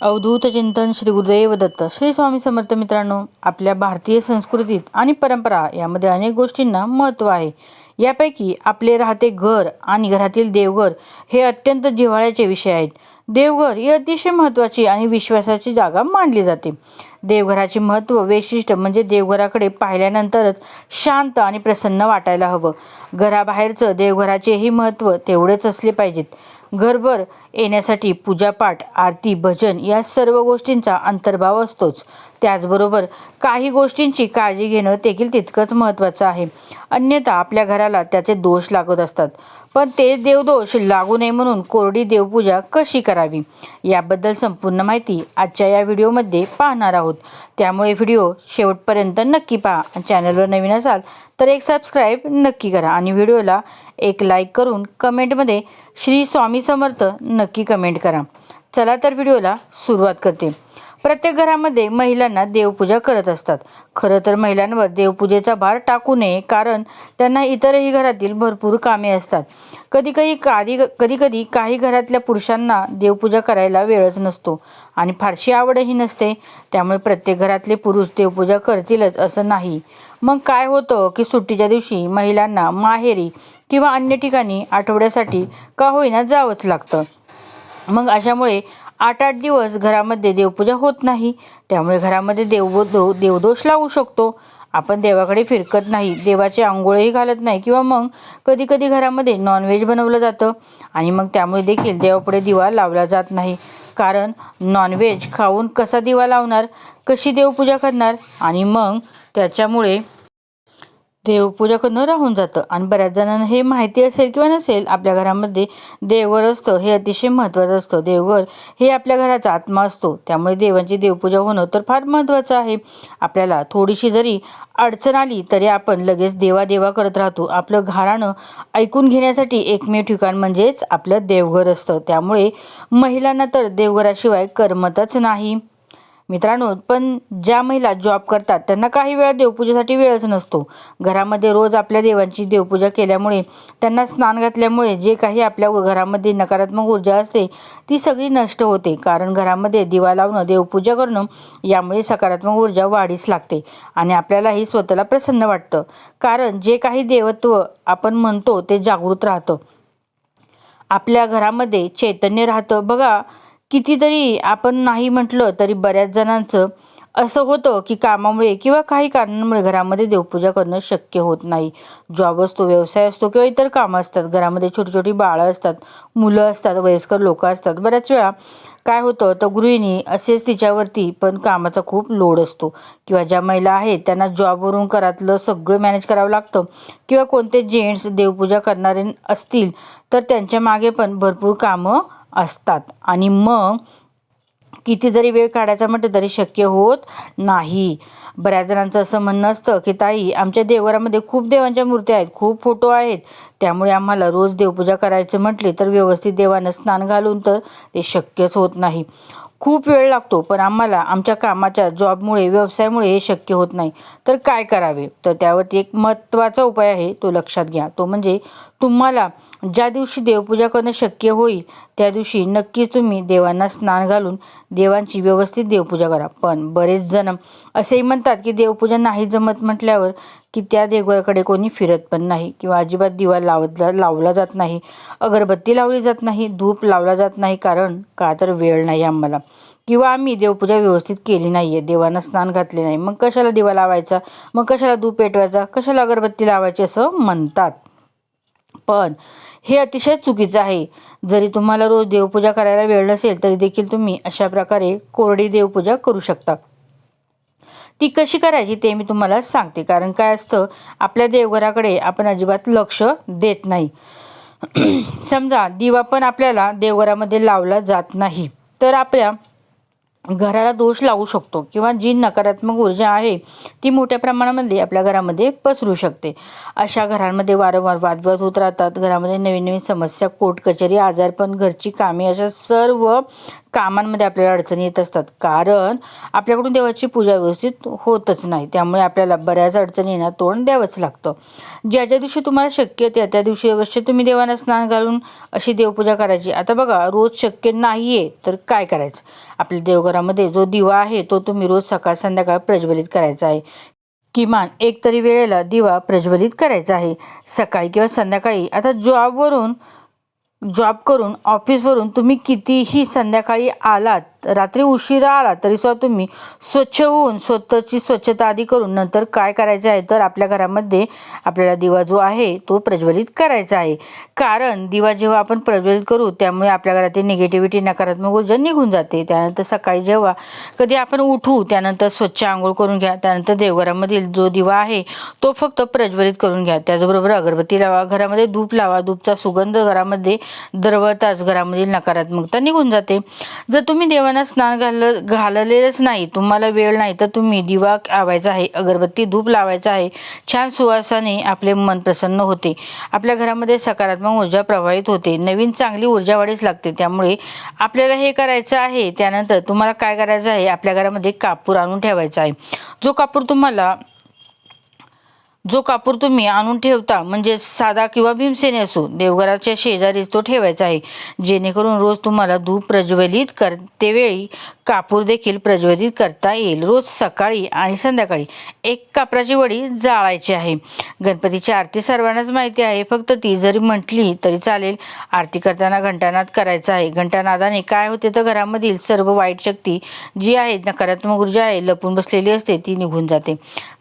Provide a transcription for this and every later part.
अवधूत चिंतन श्री गुरुदेव दत्त श्री स्वामी समर्थ मित्रांनो आपल्या भारतीय संस्कृतीत आणि परंपरा यामध्ये अनेक गोष्टींना महत्त्व आहे. यापैकी आपले राहते घर आणि घरातील देवघर हे अत्यंत जिव्हाळ्याचे विषय आहेत. देवघर ही अतिशय महत्त्वाची आणि विश्वासाची जागा मानली जाते. देवघराचे महत्त्व वैशिष्ट्य म्हणजे देवघराकडे पाहिल्यानंतरच शांत आणि प्रसन्न वाटायला हवं. घराबाहेरचं देवघराचेही महत्त्व तेवढेच असले पाहिजेत. घरभर येण्यासाठी पूजापाठ आरती भजन या सर्व गोष्टींचा अंतर्भाव असतोच. त्याचबरोबर काही गोष्टींची काळजी घेणं देखील तितकंच महत्त्वाचं आहे. अन्यथा आपल्या घराला त्याचे दोष लागत असतात. पण ते देवदोष लागू नये म्हणून कोरडी देवपूजा कशी करावी? याबद्दल संपूर्ण माहिती आजच्या या व्हिडिओमध्ये पाहणार आहोत. त्यामुळे व्हिडिओ शेवटपर्यंत नक्की पहा. चॅनलवर नवीन असाल तर एक सबस्क्राईब नक्की करा आणि व्हिडिओला एक लाईक करून कमेंटमध्ये श्री स्वामी समर्थ नक्की कमेंट करा. चला तर व्हिडिओला सुरुवात करते. प्रत्येक घरामध्ये महिलांना देवपूजा करत असतात. खरं तर महिलांवर देवपूजेचा भार टाकू नये कारण त्यांना इतरही घरातील भरपूर कामे असतात. कधी कधी काही कधी कधी काही घरातल्या पुरुषांना देवपूजा करायला वेळच नसतो आणि फारशी आवडही नसते. त्यामुळे प्रत्येक घरातले पुरुष देवपूजा करतीलच असं नाही. मग काय होतं की सुट्टीच्या दिवशी महिलांना माहेरी किंवा अन्य ठिकाणी आठवड्यासाठी का होईना जावंच लागतं. मग अशामुळे आठ आठ दिवस घरामध्ये देवपूजा होत नाही. त्यामुळे घरामध्ये देव दो देवदोष लावू शकतो. आपण देवाकडे फिरकत नाही. देवाचे आंघोळही घालत नाही किंवा मग कधी कधी घरामध्ये नॉनव्हेज बनवलं जातं आणि मग त्यामुळे देखील देवापुढे दिवा लावला जात नाही. कारण नॉनव्हेज खाऊन कसा दिवा लावणार? कशी देवपूजा करणार? आणि मग त्याच्यामुळे देवपूजा करणं राहून जातं. आणि बऱ्याच जणांना हे माहिती असेल किंवा नसेल आपल्या घरामध्ये देवघर असतं हे अतिशय महत्त्वाचं असतं. देवघर हे आपल्या घराचा आत्मा असतो. त्यामुळे देवांची देवपूजा होणं तर फार महत्त्वाचं आहे. आपल्याला थोडीशी जरी अडचण आली तरी आपण लगेच देवा देवा करत राहतो. आपलं घराणं ऐकून घेण्यासाठी एकमेव ठिकाण म्हणजेच आपलं देवघर असतं. त्यामुळे महिलांना तर देवघराशिवाय करमतच नाही. मित्रांनो पण ज्या महिला जॉब करतात त्यांना काही वेळा देवपूजेसाठी वेळच नसतो. घरामध्ये रोज आपल्या देवांची देवपूजा केल्यामुळे त्यांना स्नान घातल्यामुळे जे काही आपल्या घरामध्ये नकारात्मक ऊर्जा असते ती सगळी नष्ट होते. कारण घरामध्ये दिवा लावणं देवपूजा करणं यामुळे सकारात्मक ऊर्जा वाढीस लागते आणि आपल्यालाही स्वतःला प्रसन्न वाटतं. कारण जे काही देवत्व आपण म्हणतो ते जागृत राहतं. आपल्या घरामध्ये चैतन्य राहतं. बघा कितीतरी आपण नाही म्हटलं तरी बऱ्याच जणांचं असं होतं की कामामुळे किंवा काही कारणांमुळे घरामध्ये देवपूजा करणं शक्य होत नाही. जॉब असतो व्यवसाय असतो किंवा इतर कामं असतात. घरामध्ये छोटी छोटी बाळं असतात मुलं असतात वयस्कर लोक असतात. बऱ्याच वेळा काय होतं तर गृहिणी असेच तिच्यावरती पण कामाचा खूप लोड असतो. किंवा ज्या महिला आहेत त्यांना जॉबवरून घरातलं सगळं मॅनेज करावं लागतं. किंवा कोणते जेंट्स देवपूजा करणारे असतील तर त्यांच्या मागे पण भरपूर कामं असतात. आणि मग किती जरी वेळ काढायचा म्हटलं तरी शक्य होत नाही. बऱ्याच जणांचं असं म्हणणं असतं की ताई आमच्या देवघरामध्ये खूप देवांच्या मूर्त्या आहेत खूप फोटो आहेत. त्यामुळे आम्हाला रोज देवपूजा करायचं म्हटले तर व्यवस्थित देवानं स्नान घालून तर ते शक्यच होत नाही. खूप वेळ लागतो पण आम्हाला आमच्या कामाच्या जॉबमुळे व्यवसायामुळे हे शक्य होत नाही. तर काय करावे? तर त्यावरती एक महत्त्वाचा उपाय आहे तो लक्षात घ्या. तो म्हणजे तुम्हाला ज्या दिवशी देवपूजा करणं शक्य होईल त्या दिवशी नक्कीच तुम्ही देवांना स्नान घालून देवांची व्यवस्थित देवपूजा करा. पण बरेच जण असेही म्हणतात की देवपूजा नाही जमत म्हटल्यावर की त्या देवाकडे कोणी फिरत पण नाही किंवा अजिबात दिवा लावत लावला जात नाही अगरबत्ती लावली जात नाही धूप लावला जात नाही. कारण का तर वेळ नाही आम्हाला. किंवा आम्ही देवपूजा व्यवस्थित केली नाही आहे देवांना स्नान घातले नाही. मग कशाला दिवा लावायचा? मग कशाला धूप पेटवायचा? कशाला अगरबत्ती लावायची असं म्हणतात. पण हे अतिशय चुकीचं आहे. जरी तुम्हाला रोज देवपूजा करायला वेळ नसेल तरी देखील तुम्ही अशा प्रकारे कोरडी देवपूजा करू शकता. ती कशी करायची ते मी तुम्हाला सांगते. कारण काय असतं आपल्या देवघराकडे आपण अजिबात लक्ष देत नाही. समजा दिवा पण आपल्याला देवघरामध्ये लावला जात नाही. तर आपल्या घराला दोष लागू शकतो किंवा जी नकारात्मक ऊर्जा आहे ती मोठ्या प्रमाणामध्ये आपल्या घरामध्ये पसरू शकते. अशा घरांमध्ये वारंवार वादवाद होत राहतात. घरामध्ये नवीन नवीन समस्या कोर्ट कचेरी आजारपण घरची कामे अशा सर्व कामांमध्ये आपल्याला अडचणी येत असतात. कारण आपल्याकडून देवाची पूजा व्यवस्थित होतच नाही. त्यामुळे आपल्याला बऱ्याच अडचणींना तोंड द्यावंच लागतं. ज्या ज्या दिवशी तुम्हाला शक्य त्या त्या दिवशी अवश्य तुम्ही देवांना स्नान घालून अशी देवपूजा करायची. आता बघा रोज शक्य नाही आहे तर काय करायचं? आपल्या देवघरामध्ये जो दिवा आहे तो तुम्ही रोज सकाळ संध्याकाळ प्रज्वलित करायचा आहे. किमान एक तरी वेळेला दिवा प्रज्वलित करायचा आहे. सकाळी किंवा संध्याकाळी. आता जॉबवरून जॉब करून ऑफिसवरून तुम्ही कितीही संध्याकाळी आलात रात्री उशिरा आला तरीसुद्धा तुम्ही स्वच्छ होऊन स्वतःची स्वच्छता आधी करून नंतर काय करायचं आहे तर आपल्या घरामध्ये आपल्याला दिवा जो आहे तो प्रज्वलित करायचा आहे. कारण दिवा जेव्हा आपण प्रज्वलित करू त्यामुळे आपल्या घरातील निगेटिव्हिटी नकारात्मक ऊर्जा निघून जाते. त्यानंतर सकाळी जेव्हा कधी आपण उठू त्यानंतर स्वच्छ आंघोळ करून घ्या. त्यानंतर देवघरामधील जो दिवा आहे तो फक्त प्रज्वलित करून घ्या. त्याचबरोबर अगरबत्ती लावा. घरामध्ये धूप लावा. धूपचा सुगंध घरामध्ये दरवळताच घरामधील नकारात्मकता निघून जाते. जर तुम्ही देवांना स्नान घाल घाललेलंच नाही. तुम्हाला वेळ नाही तर तुम्ही दिवा लावायचा आहे अगरबत्ती धूप लावायचा आहे. छान सुवासाने आपले मन प्रसन्न होते. आपल्या घरामध्ये सकारात्मक ऊर्जा प्रवाहित होते. नवीन चांगली ऊर्जा वाढीस लागते. त्यामुळे आपल्याला हे करायचं आहे. त्यानंतर तुम्हाला काय करायचं आहे? आपल्या घरामध्ये कापूर आणून ठेवायचा आहे. जो कापूर तुम्हाला जो कापूर तुम्ही आणून ठेवता म्हणजे साधा किंवा भीमसेनी असो देवघराच्या शेजारी तो ठेवायचा आहे. जेणेकरून रोज तुम्हाला धूप प्रज्वलित करते वेळी कापूर देखील प्रज्वलित करता येईल. रोज सकाळी आणि संध्याकाळी एक कापराची वडी जाळायची आहे. गणपतीची आरती सर्वांनाच माहिती आहे. फक्त ती जरी म्हटली तरी चालेल. आरती करताना घंटानाद करायचा आहे. घंटानादाने काय होते तर घरामधील सर्व वाईट शक्ती जी आहे नकारात्मक ऊर्जा आहे लपून बसलेली असते ती निघून जाते.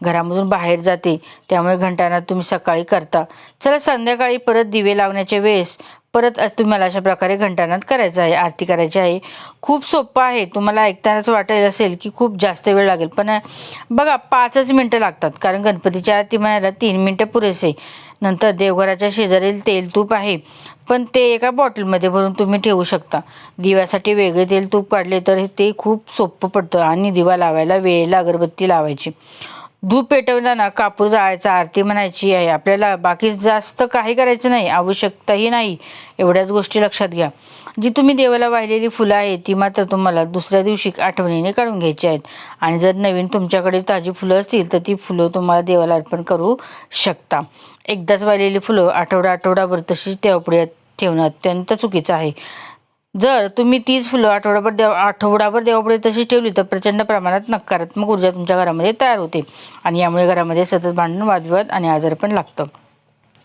घरामधून बाहेर जाते. त्यामुळे घंटानाद तुम्ही सकाळी करता. चला संध्याकाळी परत दिवे लावण्याच्या वेळेस परत तुम्हाला अशा प्रकारे घंटानाद करायचं आहे आरती करायची आहे. खूप सोपं आहे. तुम्हाला ऐकतानाच वाटेल असेल की खूप जास्त वेळ लागेल. पण बघा पाचच मिनटं लागतात. कारण गणपतीच्या आरती म्हणायला तीन मिनटं पुरेसे. नंतर देवघराच्या शेजारील तेल तूप आहे. पण ते एका बॉटलमध्ये भरून तुम्ही ठेवू शकता. दिव्यासाठी वेगळे तेल तूप काढले तर ते खूप सोपं पडतं. आणि दिवा लावायला वेळेला अगरबत्ती लावायची. धूप पेटवताना कापूर जाळायचा आरती म्हणायची आहे. आपल्याला बाकी जास्त काही करायचं नाही आवश्यकताही नाही. एवढ्याच गोष्टी लक्षात घ्या. जी तुम्ही देवाला वाहिलेली फुलं आहेत ती मात्र तुम्हाला दुसऱ्या दिवशी आठवणीने काढून घ्यायची आहेत. आणि जर नवीन तुमच्याकडे ताजी फुलं असतील तर ती फुलं तुम्हाला देवाला अर्पण करू शकता. एकदाच वाहिलेली फुलं आठवडा आठवडाभर तशीच देवापुढे ठेवणं अत्यंत चुकीचं आहे. जर तुम्ही तीच फुलं आठवडाभर देव आठवडाभर देवापुढे तशी ठेवली तर प्रचंड प्रमाणात नकारात्मक ऊर्जा तुमच्या घरामध्ये तयार होते. आणि यामुळे घरामध्ये सतत भांडण वादविवाद आणि आजार पण लागतं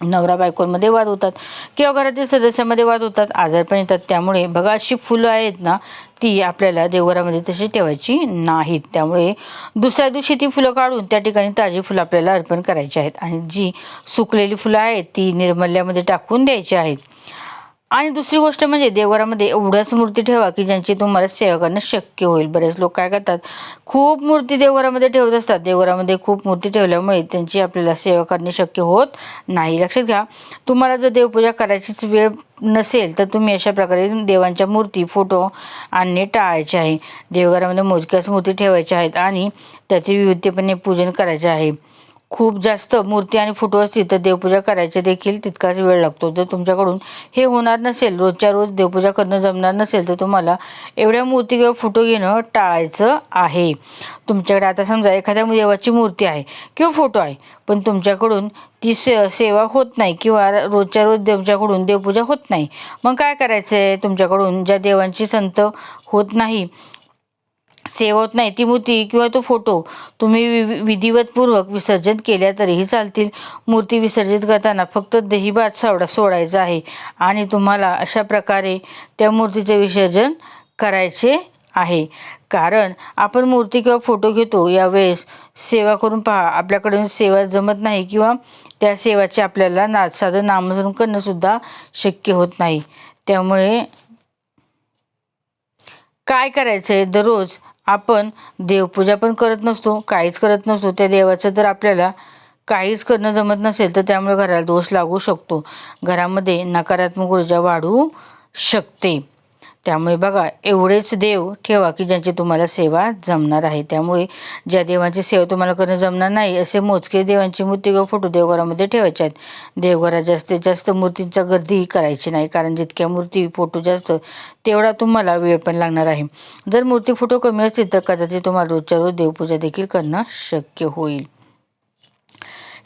नवरा बायकोंमध्ये वाद होतात किंवा घरातील सदस्यामध्ये वाद होतात आजारपण येतात. त्यामुळे बघा अशी फुलं आहेत ना ती आपल्याला देवघरामध्ये तशी ठेवायची नाहीत. त्यामुळे दुसऱ्या दिवशी ती फुलं काढून त्या ठिकाणी ताजी फुलं आपल्याला अर्पण करायची आहेत. आणि जी सुकलेली फुलं आहेत ती निर्मल्यामध्ये टाकून द्यायची आहेत. आणि दुसरी गोष्ट म्हणजे देवघरामध्ये एवढ्याच मूर्ती ठेवा की ज्यांची तुम्हाला सेवा करणं शक्य होईल. बरेच लोक काय करतात खूप मूर्ती देवघरामध्ये ठेवत असतात. देवघरामध्ये खूप मूर्ती ठेवल्यामुळे त्यांची आपल्याला सेवा करणे शक्य होत नाही. लक्षात घ्या तुम्हाला जर देवपूजा करायचीच वेळ नसेल तर तुम्ही अशा प्रकारे देवांच्या मूर्ती फोटो आणणे टाळायचे आहे. देवघरामध्ये मोजक्याच मूर्ती ठेवायच्या आहेत आणि त्याचे विविधतेपणे पूजन करायचे आहे. खूप जास्त मूर्ती आणि फोटो असतील तर देवपूजा करायचे देखील तितकाच वेळ लागतो. जर तुमच्याकडून हे होणार नसेल रोजच्या रोज देवपूजा करणं जमणार नसेल तर तुम्हाला एवढ्या मूर्ती किंवा फोटो घेणं टाळायचं आहे. तुमच्याकडे आता समजा एखाद्या देवाची मूर्ती आहे किंवा फोटो आहे पण तुमच्याकडून ती से सेवा होत नाही किंवा रोजच्या रोज तुमच्याकडून देवपूजा होत नाही मग काय करायचं आहे तुमच्याकडून ज्या देवांची संत होत नाही सेवा होत नाही. ती मूर्ती किंवा तो फोटो तुम्ही विधिवतपूर्वक विसर्जन केल्या तरीही चालतील. मूर्ती विसर्जित करताना फक्त दहीभात सोडा सोडायचा आहे. आणि तुम्हाला अशा प्रकारे त्या मूर्तीचे विसर्जन करायचे आहे. कारण आपण मूर्ती किंवा फोटो घेतो यावेळेस सेवा करून पहा. आपल्याकडून सेवा जमत नाही किंवा त्या सेवाचे आपल्याला ना साधं नामस्मरण करणंसुद्धा शक्य होत नाही. त्यामुळे काय करायचं आहे दररोज आपण देवपूजा पण करत नसतो काहीच करत नसतो. त्या देवाचं जर आपल्याला काहीच करणं जमत नसेल तर त्यामुळे घराला दोष लागू शकतो. घरामध्ये नकारात्मक ऊर्जा वाढू शकते. त्यामुळे बघा एवढेच देव ठेवा की ज्यांची तुम्हाला सेवा जमणार आहे. त्यामुळे ज्या देवांची सेवा तुम्हाला करणं जमणार नाही असे मोजके देवांची मूर्ती किंवा फोटो देवघरामध्ये ठेवायचे आहेत. देवघरात जास्तीत जास्त मूर्तींच्या गर्दी करायची नाही कारण जितक्या मूर्ती फोटो जास्त तेवढा तुम्हाला वेळ पण लागणार आहे. जर मूर्ती फोटो कमी असतील तर कदाचित तुम्हाला रोजच्या रोज देवपूजा देखील करणं शक्य होईल.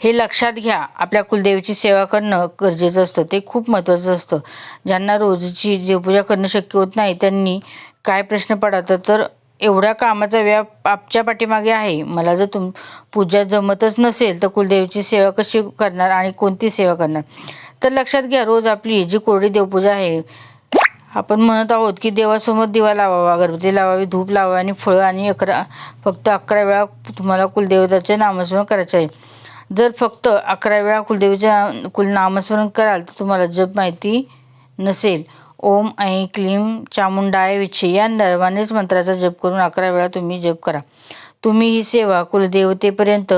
हे लक्षात घ्या आपल्या कुलदेवीची सेवा करणं गरजेचं असतं. ते खूप महत्त्वाचं असतं. ज्यांना रोजची देवपूजा करणं शक्य होत नाही त्यांनी काय प्रश्न पडतात तर एवढ्या कामाचा व्याप आपच्या पाठीमागे आहे. मला जर तुम पूजा जमतच नसेल तर कुलदेवीची सेवा कशी करणार आणि कोणती सेवा करणार? तर लक्षात घ्या रोज आपली जी कोरडी देवपूजा आहे आपण म्हणत आहोत की देवासमोर दिवा लावावा अगरबत्ती लावावी धूप लावावी आणि फळं आणि अकरा फक्त अकरा वेळा तुम्हाला कुलदेवताचे नामस्मरण करायचे आहे. जर फक्त अकरा वेळा कुलदेवीच्या कुलनामस्मरण कराल तर तुम्हाला जप माहिती नसेल. ओम ऐं क्लीम चामुंडाय विच्छे या नर्वानेच मंत्राचा जप करून अकरा वेळा तुम्ही जप करा. तुम्ही ही सेवा कुलदेवतेपर्यंत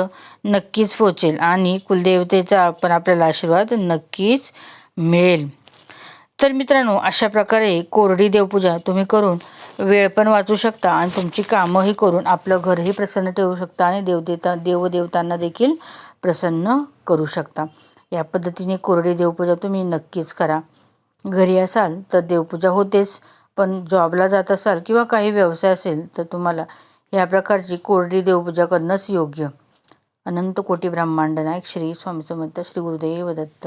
नक्कीच पोचेल आणि कुलदेवतेचा पण आपल्याला आशीर्वाद नक्कीच मिळेल. तर मित्रांनो अशा प्रकारे कोरडी देवपूजा तुम्ही करून वेळ पण वाचू शकता आणि तुमची कामंही करून आपलं घरही प्रसन्न ठेवू शकता आणि देवदेवता देवदेवतांना देखील प्रसन्न करू शकता. या पद्धतीने कोरडी देवपूजा तुम्ही नक्कीच करा. घरी असाल तर देवपूजा होतेच पण जॉबला जात असाल किंवा काही व्यवसाय असेल तर तुम्हाला या प्रकारची कोरडी देवपूजा करणंच योग्य. अनंत कोटी ब्रह्मांड नायक श्री स्वामी समर्थ श्री गुरुदेव दत्त.